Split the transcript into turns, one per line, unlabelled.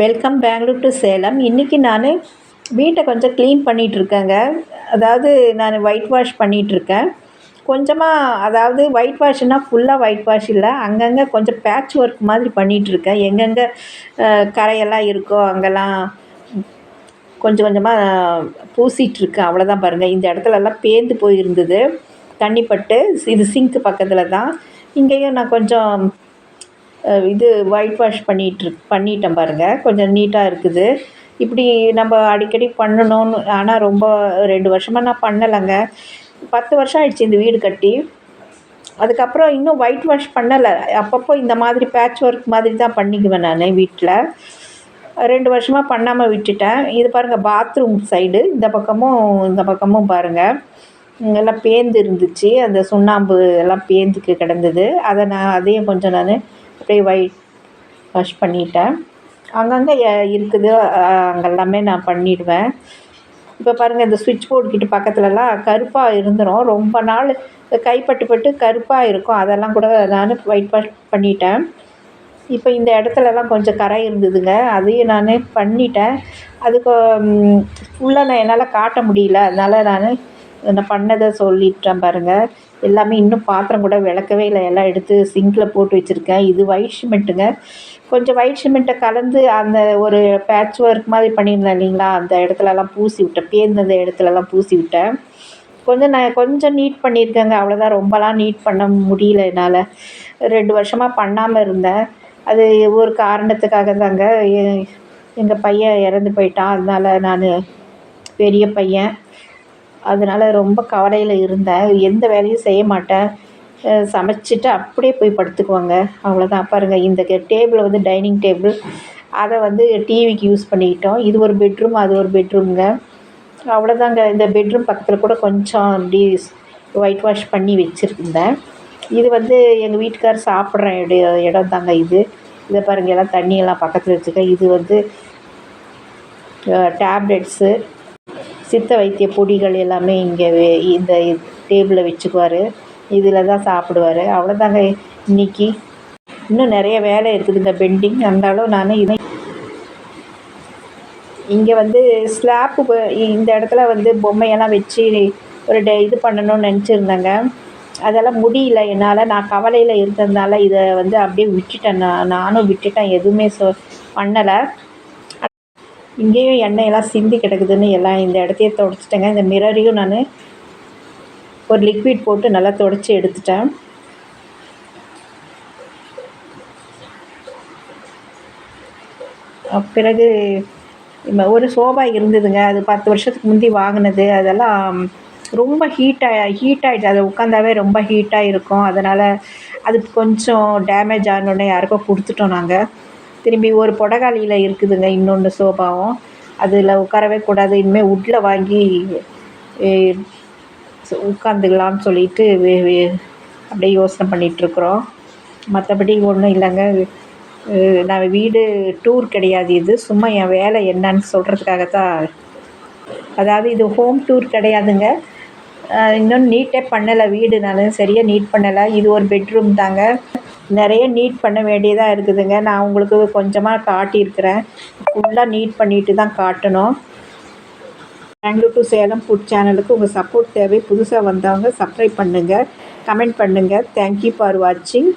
Welcome Bangalore to Salem இன்றைக்கி நான் வீட்டை கொஞ்சம் க்ளீன் பண்ணிகிட்ருக்கேங்க அதாவது நான் ஒயிட் வாஷ் பண்ணிகிட்ருக்கேன் கொஞ்சமாக அதாவது ஒயிட் வாஷ்னால் ஃபுல்லாக ஒயிட் வாஷ் இல்லை. அங்கங்கே கொஞ்சம் பேட்ச் ஒர்க் மாதிரி பண்ணிகிட்ருக்கேன் எங்கெங்கே கரையெல்லாம் இருக்கோ அங்கெல்லாம் கொஞ்சம் கொஞ்சமாக பூசிகிட்ருக்கேன் அவ்வளோதான் பாருங்கள் இந்த இடத்துலலாம் பேந்து போயிருந்தது. தண்ணி பட்டு இது சிங்க்கு பக்கத்தில் தான். இங்கேயும் நான் கொஞ்சம் இது ஒயிட் வாஷ் பண்ணிகிட்ரு பண்ணிட்டேன் பாருங்கள் கொஞ்சம் நீட்டாக இருக்குது. இப்படி நம்ம அடிக்கடி பண்ணணும்னு ஆனால் ரொம்ப ரெண்டு வருஷமாக நான் பண்ணலைங்க. பத்து வருஷம் ஆயிடுச்சு இந்த வீடு கட்டி. அதுக்கப்புறம் இன்னும் ஒயிட் வாஷ் பண்ணலை. அப்பப்போ இந்த மாதிரி பேட்ச் ஒர்க் மாதிரி தான் பண்ணிக்குவேன் நான் வீட்டில் ரெண்டு வருஷமாக பண்ணாமல் விட்டுட்டேன். இது பாருங்கள் பாத்ரூம் சைடு இந்த பக்கமும் இந்த பக்கமும் பாருங்கள் எல்லாம் பேந்து இருந்துச்சு. அந்த சுண்ணாம்பு எல்லாம் பேந்துக்கு கிடந்தது. அதை நான் அதையும் கொஞ்சம் நான் அப்படியே ஒயிட் வாஷ் பண்ணிட்டேன். அங்கங்கே இருக்குது. அங்கே அங்கெல்லாமே நான் பண்ணிடுவேன். இப்போ பாருங்கள் இந்த சுவிட்ச் போர்டு கிட்ட பக்கத்துலலாம் கருப்பாக இருந்துடும் ரொம்ப நாள் கைப்பட்டு பட்டு கருப்பாக இருக்கும். அதெல்லாம் கூட நான் ஒயிட் வாஷ் பண்ணிட்டேன். இப்போ இந்த இடத்துலலாம் கொஞ்சம் கரை இருந்ததுங்க. அதையும் நான் பண்ணிட்டேன். அதுக்கு ஃபுல்லாக நான் என்னால் காட்ட முடியல. அதனால் நான் நான் பண்ணதை சொல்லிட்டேன் பாருங்கள் எல்லாமே இன்னும் பாத்திரம் கூட விளக்கவே இல்லை. எல்லாம் எடுத்து சிங்கில் போட்டு வச்சுருக்கேன். இது ஒயிட் சிமெண்ட்டுங்க கொஞ்சம் ஒயிட் சிமெண்ட்டை கலந்து அந்த ஒரு பேட்ச் ஒர்க் மாதிரி பண்ணியிருந்தேன் இல்லைங்களா? அந்த இடத்துலலாம் பூசி விட்டேன். பேர்ந்த இடத்துலலாம் பூசி விட்டேன். கொஞ்சம் நான் கொஞ்சம் நீட் பண்ணியிருக்கேங்க. அவ்வளோதான் ரொம்பலாம் நீட் பண்ண முடியல என்னால். ரெண்டு வருஷமாக பண்ணாமல் இருந்தேன். அது ஒரு காரணத்துக்காக தாங்க எங்கள் பையன் இறந்து போயிட்டான். அதனால நான் பெரிய பையன். அதனால் ரொம்ப கவலையில் இருந்தேன் எந்த வேலையும் செய்ய மாட்டேன். சமைச்சிட்டு அப்படியே போய் படுத்துக்குவாங்க. அவ்வளோதான் பாருங்கள் இந்த டேபிள் வந்து டைனிங் டேபிள். அதை வந்து டிவிக்கு யூஸ் பண்ணிக்கிட்டோம். இது ஒரு பெட்ரூம் அது ஒரு பெட்ரூம்ங்க. அவ்வளோதாங்க இந்த பெட்ரூம் பக்கத்தில் கூட கொஞ்சம் அப்படி ஒயிட் வாஷ் பண்ணி வச்சுருந்தேன். இது வந்து எங்கள் வீட்டுக்கார் சாப்பிட்ற இடம் இடம் தாங்க இது. இதை பாருங்கள் எல்லாம் தண்ணியெல்லாம் பக்கத்தில் வச்சுருக்கேன். இது வந்து டேப்லெட்ஸு சித்த வைத்திய பொடிகள் எல்லாமே இங்கே இந்த டேபிளில் வச்சுக்குவார். இதில் தான் சாப்பிடுவார். அவ்வளோதாங்க இன்னைக்கு. இன்னும் நிறைய வேலை இருக்குதுங்க பெண்டிங். இருந்தாலும் நான் இதை இங்கே வந்து ஸ்லாப்பு இந்த இடத்துல வந்து பொம்மையெல்லாம் வச்சு ஒரு டே இது பண்ணணும்னு நினச்சிருந்தேங்க. அதெல்லாம் முடியல என்னால். நான் கவலையில் இருந்ததுனால இதை வந்து அப்படியே விட்டுட்டேன். நான் நானும் விட்டுட்டேன். எதுவுமே சொ பண்ணலை. இங்கேயும் எண்ணெயெல்லாம் சிந்தி கிடக்குதுன்னு எல்லாம் இந்த இடத்தையே துடைச்சிட்டேங்க. இந்த மிரரையும் நான் ஒரு லிக்விட் போட்டு நல்லா துடைச்சி எடுத்துட்டேன். பிறகு ஒரு சோபா இருந்ததுங்க. அது பத்து வருஷத்துக்கு முந்தி வாங்கினது. அதெல்லாம் ரொம்ப ஹீட்டாக ஹீட் ஆகிடுச்சு அதை உட்காந்தாவே ரொம்ப ஹீட்டாக இருக்கும். அதனால் அது கொஞ்சம் டேமேஜ் ஆனோடனே யாருக்கோ கொடுத்துட்டோம் நாங்கள் திரும்பி ஒரு புடகாலியில் இருக்குதுங்க இன்னொன்று சோபாவும். அதில் உட்காரவே கூடாது. இனிமேல் உட்டில் வாங்கி உட்காந்துக்கலாம்னு சொல்லிட்டு வே- அப்படியே யோசனை பண்ணிகிட்ருக்குறோம் மற்றபடி ஒன்றும் இல்லைங்க. நான் வீடு டூர் கிடையாது இது. சும்மா என் வேலை என்னன்னு சொல்கிறதுக்காக தான் அதாவது இது ஹோம் டூர் கிடையாதுங்க. இன்னும் நீட்டே பண்ணலை வீடு நான் சரியாக நீட் பண்ணலை. இது ஒரு பெட்ரூம் தாங்க. நிறைய நீட் பண்ண வேண்டியதாக இருக்குதுங்க. நான் உங்களுக்கு கொஞ்சமாக காட்டியிருக்கிறேன். ஃபுல்லாக நீட் பண்ணிட்டு தான் காட்டணும். பெங்களூர் டு சேலம் ஃபுட் சேனலுக்கு உங்கள் சப்போர்ட் தேவை. புதுசாக வந்தவங்க சப்ஸ்கிரைப் பண்ணுங்கள் கமெண்ட் பண்ணுங்கள் தேங்க்யூ ஃபார் வாட்சிங்